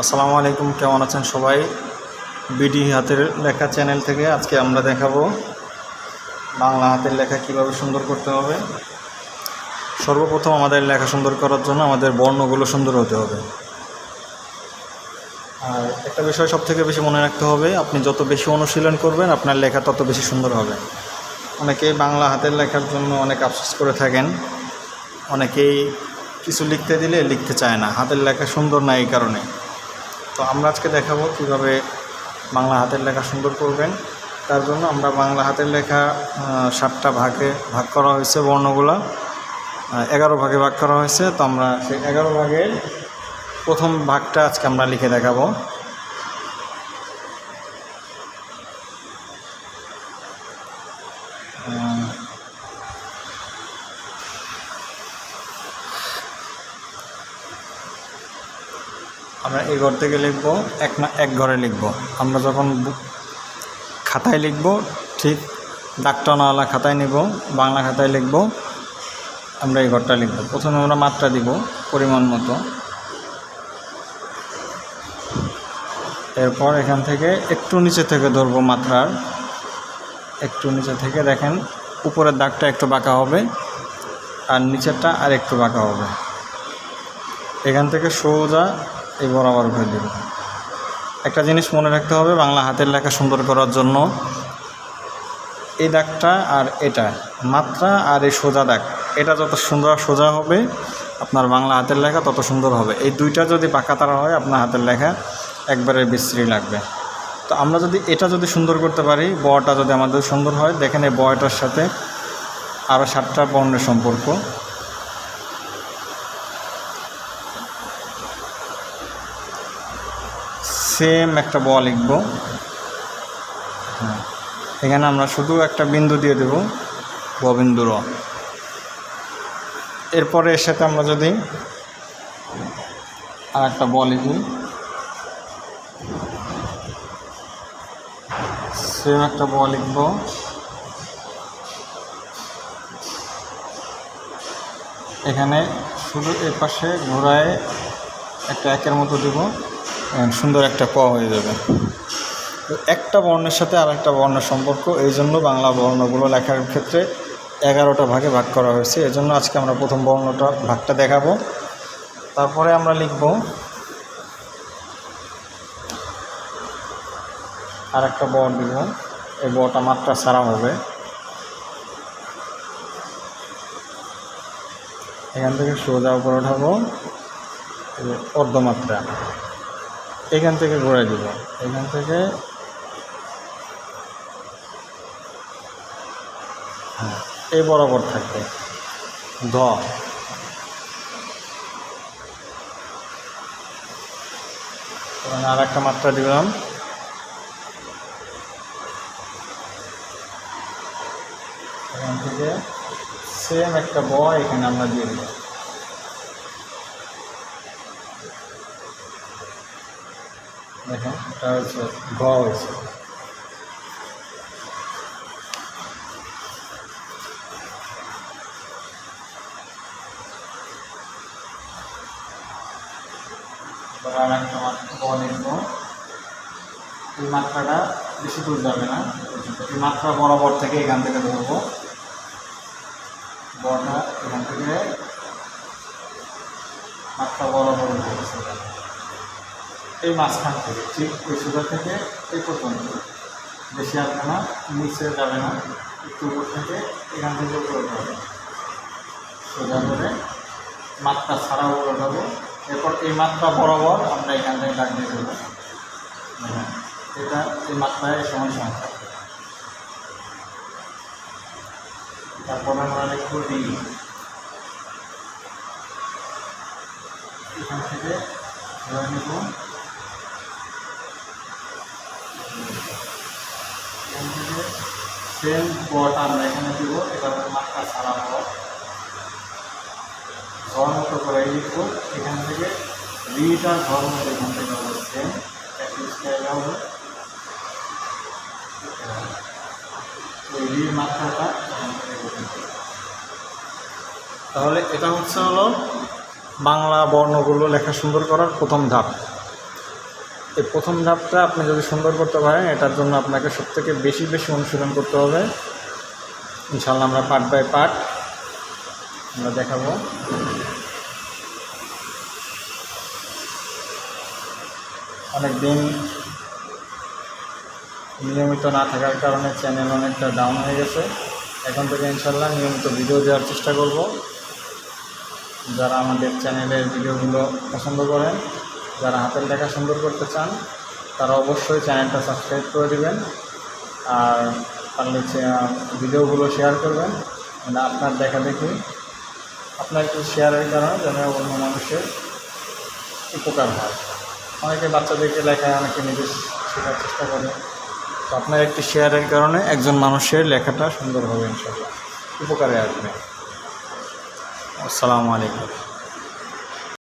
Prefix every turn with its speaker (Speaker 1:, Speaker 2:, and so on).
Speaker 1: আসসালামু আলাইকুম, কেমন আছেন সবাই? বিডি হাতের লেখা চ্যানেল থেকে আজকে আমরা দেখাবো বাংলা হাতের লেখা কীভাবে সুন্দর করতে হবে। সর্বপ্রথম আমাদের লেখা সুন্দর করার জন্য আমাদের বর্ণগুলো সুন্দর হতে হবে। আর একটা বিষয় সব থেকে বেশি মনে রাখতে হবে, আপনি যত বেশি অনুশীলন করবেন, আপনার লেখা তত বেশি সুন্দর হবে। অনেকেই বাংলা হাতের লেখার জন্য অনেক আফসোস করে থাকেন। অনেকেই কিছু লিখতে দিলে লিখতে চায় না, হাতের লেখা সুন্দর না এই কারণে। তো আমরা আজকে দেখাবো কীভাবে বাংলা হাতের লেখা সুন্দর করবেন। তার জন্য আমরা বাংলা হাতের লেখা সাতটা ভাগে ভাগ করা হয়েছে বর্ণগুলো। এগারো ভাগে ভাগ করা হয়েছে, তো আমরা সেই এগারো ভাগের প্রথম ভাগটা আজকে আমরা লিখে দেখাবো। আমরা এই ঘর থেকে লিখব, এক না, এক ঘরে লিখব। আমরা যখন খাতায় লিখব, ঠিক ডাকটানাওয়ালা খাতায় নিব, বাংলা খাতায় লিখব, আমরা এই ঘরটা লিখব। প্রথমে আমরা মাত্রা দিব, পরিমাণ মতো। এরপর এখান থেকে একটু নিচে থেকে ধরবো মাত্রার। একটু নিচে থেকে দেখেন, উপরের দাগটা একটু বাঁকা হবে, আর নিচেরটা আর একটু বাঁকা হবে। এখান থেকে সোজা এই বরাবর করে দেব। একটা জিনিস মনে রাখতে হবে, বাংলা হাতের লেখা সুন্দর করার জন্য। এই দাগটা আর এটা, মাত্রা আর এই সোজা দাগ। এটা যত সুন্দর সোজা হবে, আপনার বাংলা হাতের লেখা তত সুন্দর হবে। এই দুইটা যদি পাকা তারা হয়, আপনার হাতের লেখা একবারে বিশ্রী লাগবে। তো আমরা যদি এটা যদি সুন্দর করতে পারি, বটা যদি আমাদের সুন্দর হয়, দেখেন এই বয়টার সাথে আরও সাতটা বর্ণের সম্পর্ক। সেম একটা ব লিখব। এখানে আমরা শুধু একটা বিন্দু দিয়ে দেব ব র। এরপরে এর সাথে আমরা যদি আর একটা ব লিখি। সেম একটা ব লিখব। এখানে শুধু এর পাশে ঘোরায় একটা একের মতো দেব। সুন্দর একটা ক হয়ে যাবে। একটা বর্ণের সাথে আর একটা বর্ণের সম্পর্ক, এই জন্য বাংলা বর্ণগুলো লেখার ক্ষেত্রে এগারোটা ভাগে ভাগ করা হয়েছে। এজন্য আজকে আমরা প্রথম বর্ণটা, ভাগটা দেখাবো। তারপরে আমরা লিখব আর একটা বর দিব। এই বটা মাত্রা ছাড়া হবে। এখান থেকে সোজা উপরে উঠাবো। অর্ধমাত্রা। এখান থেকে ঘুরে দিব। এখান থেকে হ্যাঁ এই বরাবর থাকবে। ধ আর একটা মাত্রা দিলাম। এখান থেকে সেম একটা ব এখানে আমরা দিয়ে দিলাম দেখেন এটা হচ্ছে ঘ হয়েছে। আর একটা মাত্রা এই মাত্রাটা বেশি দূর যাবে না। এই মাত্রা বরাবর থেকে এখান থেকে ধরবো। বটা এখান থেকে মাত্রা বরাবর এই মাঝখান থেকে, ঠিক ওই সোজা থেকে এই পর্যন্ত। বেশি না নিচে যাবে না, একটু উপর থেকে এখান থেকে উপরে যাবে। সোজা করে মাত্রা ছাড়া উপরে যাব। এরপর এই মাত্রা বরাবর আমরা এখান থেকে দাগ দিয়ে দেবো। এটা এই মাত্রায় সমান থাকবে। তারপরে আমরা লিখব ডি এখান থেকে ধরে নেব এখান থেকে সেম বটা আমরা এখানে দিব এটা হচ্ছে মাত্রা ছাড়া হওয়া ঘর মতো করে লিখব, এখান থেকে রিটা ঘর মতো এখান থেকে হবে সেম একই স্টাইল হবে। তাহলে এটা হচ্ছে হলো বাংলা বর্ণগুলো লেখা সুন্দর করার প্রথম ধাপ। এই প্রথম ধাপটা আপনি যদি সুন্দর করতে পারেন, এটার জন্য আপনাকে সবথেকে বেশি বেশি অনুশীলন করতে হবে। ইনশাল্লাহ আমরা পার্ট বাই পার্ট আমরা দেখাবো। অনেক দিন নিয়মিত না থাকার কারণে চ্যানেল অনেকটা ডাউন হয়ে গেছে। এখন থেকে ইনশাল্লাহ নিয়মিত ভিডিও দেওয়ার চেষ্টা করব। যারা আমাদের চ্যানেলের ভিডিওগুলো পছন্দ করেন যারা হাতের লেখা সুন্দর করতে চান, তারা অবশ্যই চ্যানেলটা সাবস্ক্রাইব করে দেবেন। আর পারলে ভিডিওগুলো শেয়ার করবেন। মানে আপনার দেখা দেখি, আপনার একটু শেয়ারের কারণে যেন অন্য মানুষের উপকার হয়। অনেকে বাচ্চাদেরকে লেখায় অনেকে নিজে শেখার চেষ্টা করে। তো আপনার একটি শেয়ারের কারণে একজন মানুষের লেখাটা সুন্দর হবে ইনশাল্লাহ উপকারে আসবে। আসসালামু আলাইকুম।